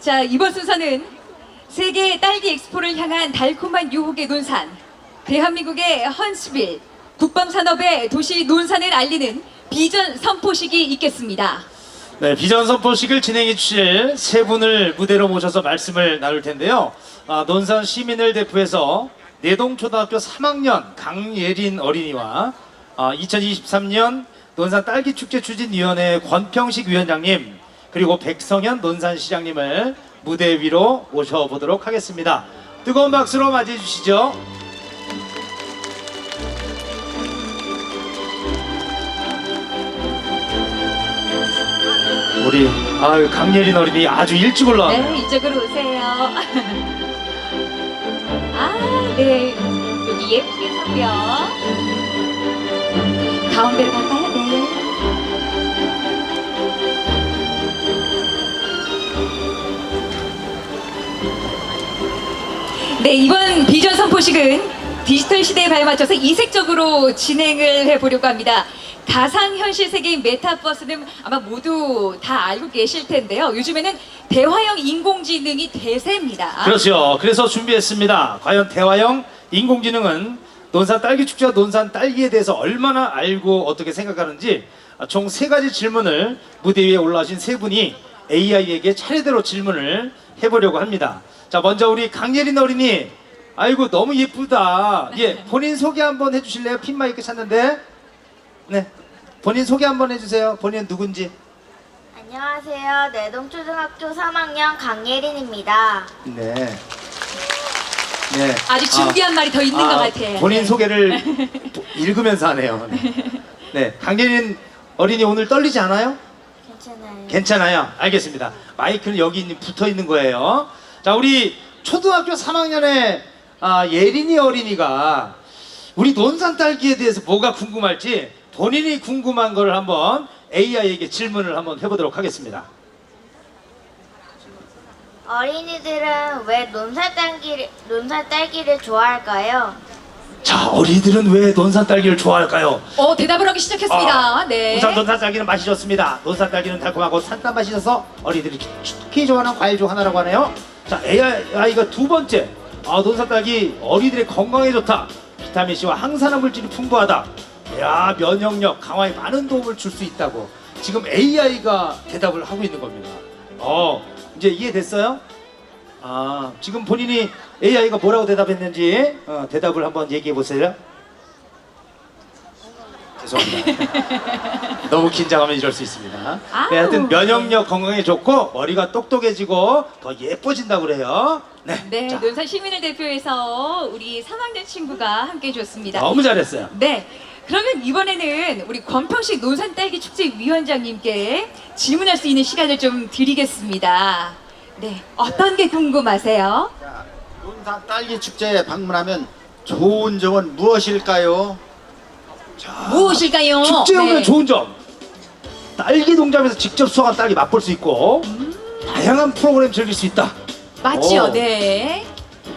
자, 이번 순서는 세계 딸기 엑스포를 향한 달콤한 유혹의 논산, 대한민국의 헌스빌, 국방산업의 도시 논산을 알리는 비전 선포식이 있겠습니다. 네, 비전 선포식을 진행해 주실 세 분을 무대로 모셔서 말씀을 나눌 텐데요. 아, 논산 시민을 대표해서 내동초등학교 3학년 강예린 어린이와 아, 2023년 논산 딸기 축제 추진위원회 권평식 위원장님 그리고 백성현 논산시장님을 무대 위로 모셔보도록 하겠습니다. 뜨거운 박수로 맞이해 주시죠. 우리 아유 강예린 어린이 아주 일찍 올라왔네요. 네, 이쪽으로 오세요. 아, 네. 여기 예쁘게 서고요. 가운데로 갈까요? 네. 네, 이번 비전 선포식은 디지털 시대에 발맞춰서 이색적으로 진행을 해보려고 합니다. 가상현실 세계인 메타버스는 아마 모두 다 알고 계실 텐데요. 요즘에는 대화형 인공지능이 대세입니다. 그렇죠. 그래서 준비했습니다. 과연 대화형 인공지능은 논산 딸기 축제와 논산 딸기에 대해서 얼마나 알고 어떻게 생각하는지 총 세 가지 질문을 무대 위에 올라오신 세 분이 AI에게 차례대로 질문을 해보려고 합니다. 자, 먼저 우리 강예린 어린이. 아이고 너무 예쁘다. 예, 본인 소개 한번 해주실래요? 핀 마이크 찾는데. 네, 본인 소개 한번 해주세요. 본인 누군지. 안녕하세요. 내동초등학교 3학년 강예린입니다. 네. 네. 아직 준비한 말이 더 있는 것 같아요. 본인 네. 소개를 보- 읽으면서 하네요. 네. 네. 강예린 어린이 오늘 떨리지 않아요? 괜찮아요. 괜찮아요. 알겠습니다. 마이크는 여기 있는- 붙어 있는 거예요. 자, 우리 초등학교 3학년의 아, 예린이 어린이가 우리 논산 딸기에 대해서 뭐가 궁금할지 본인이 궁금한 걸 한번 AI에게 질문을 한번 해보도록 하겠습니다. 어린이들은 왜 논살 딸기를, 논살 딸기를 좋아할까요? 자, 어린이들은 왜 논산 딸기를 좋아할까요? 어, 대답을 하기 시작했습니다. 아, 네. 우선 논산 딸기는 맛이 좋습니다. 논산 딸기는 달콤하고 산뜻한 맛이 있어서 어린이들이 특히 좋아하는 과일 중 하나라고 하네요. 자, AI가 두 번째. 아, 딸기 어린이들의 건강에 좋다. 비타민 C와 항산화 물질이 풍부하다. 야, 면역력 강화에 많은 도움을 줄 수 있다고. 지금 AI가 대답을 하고 있는 겁니다. 어, 이제 이해됐어요? 아, 지금 본인이 AI가 뭐라고 대답했는지 어, 대답을 한번 얘기해 보세요. 죄송합니다. 너무 긴장하면 이럴 수 있습니다. 네, 하여튼 면역력 건강에 좋고 머리가 똑똑해지고 더 예뻐진다고 그래요. 네. 네, 자, 논산 시민을 대표해서 우리 3학년 친구가 함께 해 줬습니다. 너무 잘했어요. 네. 그러면 이번에는 우리 권평식 논산 딸기 축제 위원장님께 질문할 수 있는 시간을 좀 드리겠습니다. 네. 어떤 게 궁금하세요? 자, 논산 딸기 축제에 방문하면 좋은 점은 무엇일까요? 무엇일까요? 축제 오면 네. 좋은 점. 딸기 농장에서 직접 수확한 딸기 맛볼 수 있고 다양한 프로그램 즐길 수 있다. 맞지요? 오. 네.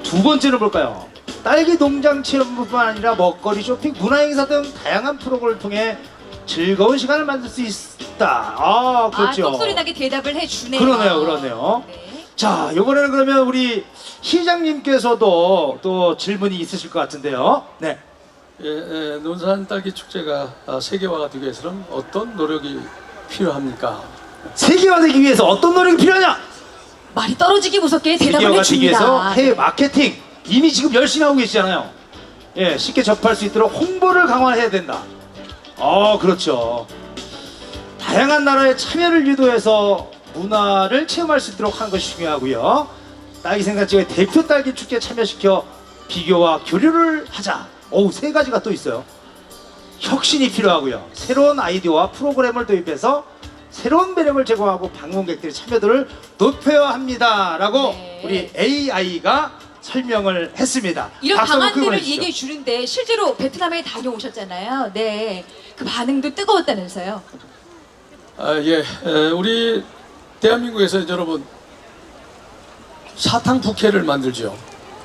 두 번째는 볼까요? 딸기 농장 체험뿐만 아니라 먹거리 쇼핑, 문화행사 등 다양한 프로그램을 통해 즐거운 시간을 만들 수 있다. 아, 그렇죠. 아, 똑소리 나게 대답을 해주네요. 그러네요, 그러네요. 네. 자, 이번에는 그러면 우리 시장님께서도 또 질문이 있으실 것 같은데요. 네. 예, 예, 논산 딸기 축제가 아, 세계화가 되기 위해서는 어떤 노력이 필요합니까? 세계화되기 위해서 어떤 노력이 필요하냐? 말이 떨어지기 무섭게 대답을 세계화가 되기 위해서 해줍니다. 해외 마케팅 이미 지금 열심히 하고 계시잖아요. 예, 쉽게 접할 수 있도록 홍보를 강화해야 된다. 어, 그렇죠. 다양한 나라의 참여를 유도해서 문화를 체험할 수 있도록 하는 것이 중요하고요. 딸기 생산지의 대표 딸기 축제 참여시켜 비교와 교류를 하자. 어우, 세 가지가 또 있어요. 혁신이 필요하고요. 새로운 아이디어와 프로그램을 도입해서 새로운 매력을 제공하고 방문객들의 참여도를 높여야 합니다라고 네. 우리 AI가 설명을 했습니다. 이런 박수 한번 크게 방안들을 보내주시죠. 얘기해 주는데 실제로 베트남에 다녀오셨잖아요. 네. 그 반응도 뜨거웠다면서요. 아, 예, 에, 우리 대한민국에서 여러분 사탕 부케를 만들죠.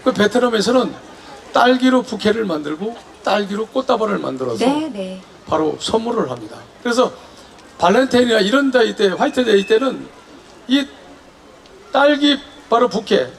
그 베트남에서는 딸기로 부케를 만들고 딸기로 꽃다발을 만들어서 네, 네. 바로 선물을 합니다. 그래서 발렌타인이나 이런 데이 때, 화이트데이 때는 이 딸기 바로 부케,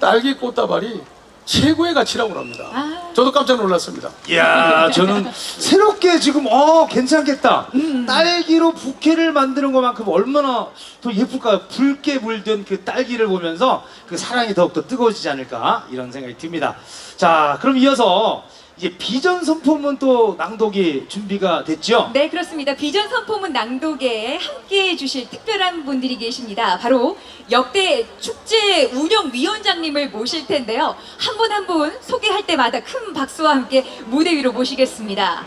딸기 꽃다발이 최고의 가치라고 합니다. 아. 저도 깜짝 놀랐습니다. 이야, 저는 새롭게 지금 어 괜찮겠다. 딸기로 부케를 만드는 것만큼 얼마나 더 예쁠까요? 붉게 물든 그 딸기를 보면서 그 사랑이 더욱더 뜨거워지지 않을까 이런 생각이 듭니다. 자, 그럼 이어서 이제 비전 선포문 또 낭독이 준비가 됐죠? 네, 그렇습니다. 비전 선포문 낭독에 함께 해 주실 특별한 분들이 계십니다. 바로 역대 축제 운영위원장님을 모실 텐데요. 한 분 한 분 소개할 때마다 큰 박수와 함께 무대 위로 모시겠습니다.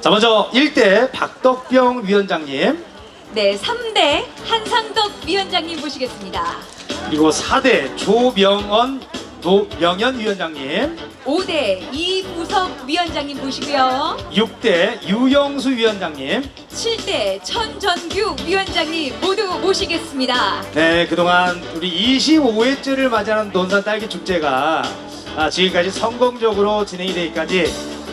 자, 먼저 1대 박덕병 위원장님, 네, 3대 한상덕 위원장님 모시겠습니다. 그리고 4대 조명언 노명현 위원장님, 5대 이부석 위원장님 모시고요. 6대 유영수 위원장님, 7대 천전규 위원장님 모두 모시겠습니다. 네, 그동안 우리 25회째를 맞이하는 논산 딸기 축제가 아, 지금까지 성공적으로 진행이 되기까지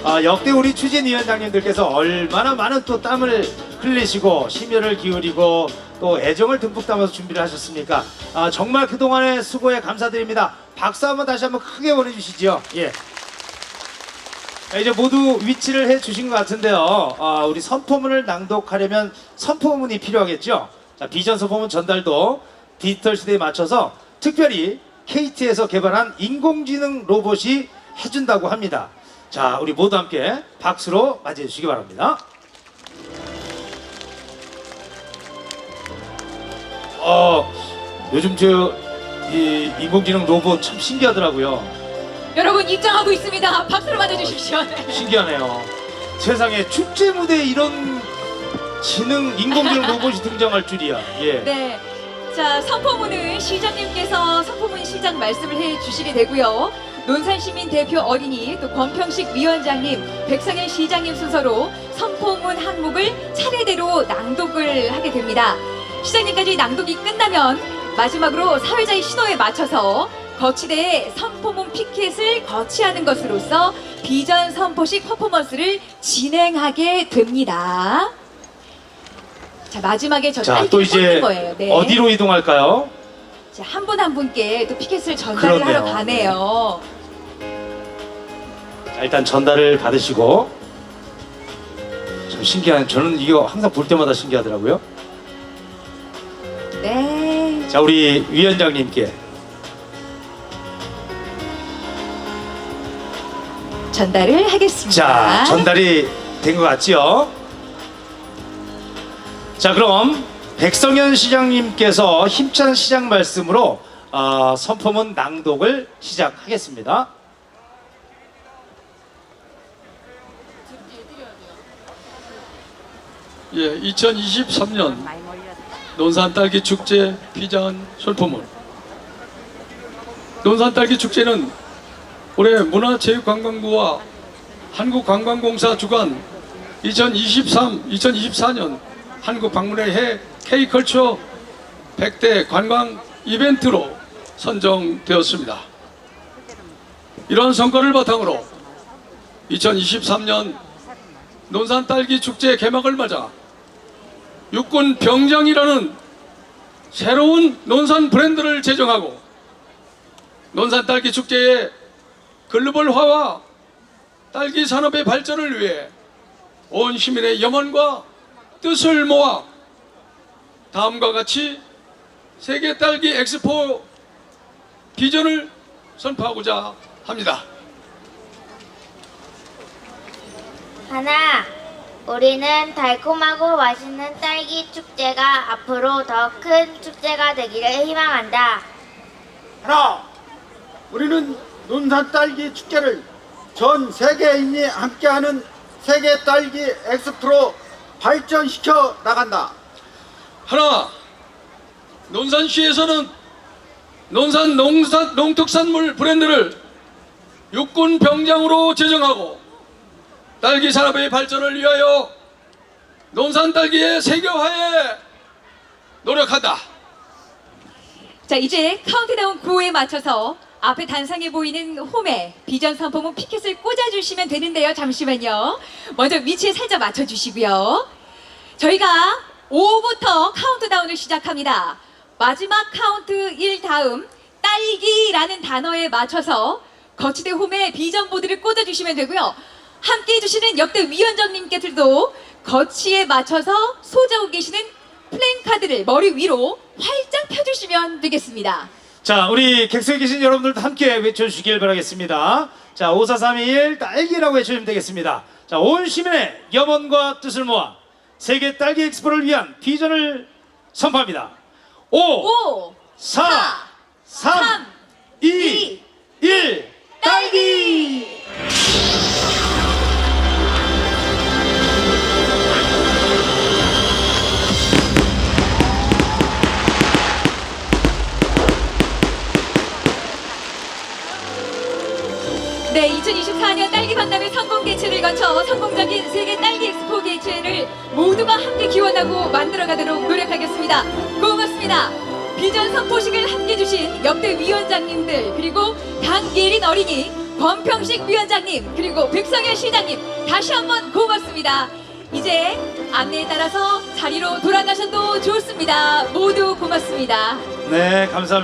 아, 역대 우리 추진 위원장님들께서 얼마나 많은 또 땀을 흘리시고 심혈을 기울이고 또 애정을 듬뿍 담아서 준비를 하셨습니까? 아, 정말 그동안의 수고에 감사드립니다. 박수 한번 다시 한번 크게 보내주시죠. 예. 자, 이제 모두 위치를 해 주신 것 같은데요. 아, 우리 선포문을 낭독하려면 선포문이 필요하겠죠. 자, 비전 선포문 전달도 디지털 시대에 맞춰서 특별히 KT에서 개발한 인공지능 로봇이 해준다고 합니다. 자, 우리 모두 함께 박수로 맞이해 주시기 바랍니다. 어, 요즘 저 이 인공지능 로봇 참 신기하더라고요. 여러분 입장하고 있습니다. 박수로 맞아주십시오. 네. 신기하네요. 세상에 축제 무대에 이런 지능 인공지능 로봇이 등장할 줄이야. 예. 네. 자, 선포문은 시장님께서 선포문 시작 말씀을 해 주시게 되고요. 논산시민 대표 어린이 또 권평식 위원장님, 백상현 시장님 순서로 선포문 항목을 차례대로 낭독을 하게 됩니다. 시장님까지 낭독이 끝나면 마지막으로 사회자의 신호에 맞춰서 거치대에 선포문 피켓을 거치하는 것으로서 비전 선포식 퍼포먼스를 진행하게 됩니다. 자 마지막에 저 자, 또 이제 거예요. 네. 어디로 이동할까요? 한 분한 분께 또 피켓을 전달을 그렇네요. 하러 가네요. 자, 일단 전달을 받으시고 좀 신기한 저는 이거 항상 볼 때마다 신기하더라고요. 네. 자, 우리 위원장님께 전달을 하겠습니다. 자, 전달이 된 것 같지요? 자, 그럼 백성현 시장님께서 힘찬 시장 말씀으로 어, 선포문 낭독을 시작하겠습니다. 예, 2023년 논산 딸기 축제 비전 설포문. 논산 딸기 축제는 올해 문화체육관광부와 한국관광공사 주관 2023, 2024년 한국 방문의 해 K컬처 100대 관광 이벤트로 선정되었습니다. 이러한 성과를 바탕으로 2023년 논산 딸기 축제 개막을 맞아 육군 병장이라는 새로운 논산 브랜드를 제정하고 논산 딸기 축제의 글로벌화와 딸기 산업의 발전을 위해 온 시민의 염원과 뜻을 모아 다음과 같이 세계 딸기 엑스포 비전을 선포하고자 합니다. 하나, 우리는 달콤하고 맛있는 딸기 축제가 앞으로 더 큰 축제가 되기를 희망한다. 하나, 우리는 논산 딸기 축제를 전 세계인이 함께하는 세계 딸기 엑스프로 발전시켜 나간다. 하나, 논산시에서는 논산 농산, 농특산물 브랜드를 육군 병장으로 제정하고 딸기 산업의 발전을 위하여 논산 딸기의 세계화에 노력한다. 자 이제 카운트다운 9에 맞춰서 앞에 단상에 보이는 홈에 비전 선포문 피켓을 꽂아주시면 되는데요. 잠시만요. 먼저 위치에 살짝 맞춰주시고요. 저희가 5부터 카운트다운을 시작합니다. 마지막 카운트 1 다음 딸기라는 단어에 맞춰서 거치대 홈에 비전 보드를 꽂아주시면 되고요. 함께 해주시는 역대 위원장님께서도 거치에 맞춰서 소지하고 계시는 플랜카드를 머리 위로 활짝 펴주시면 되겠습니다. 자, 우리 객석에 계신 여러분들도 함께 외쳐주시길 바라겠습니다. 자, 5431 딸기라고 외쳐주면 되겠습니다. 자, 온 시민의 염원과 뜻을 모아 세계 딸기 엑스포를 위한 비전을 선포합니다. 5, 5, 4, 3, 3, 2, 1, 모두가 함께 기원하고 만들어가도록 노력하겠습니다. 고맙습니다. 비전 선 포식을 함께 주신 역대 위원장님들 그리고 강예린 어린이, 권평식 위원장님 그리고 백성현 시장님 다시 한번 고맙습니다. 이제 안내에 따라서 자리로 돌아가셔도 좋습니다. 모두 고맙습니다. 네, 감사합니다.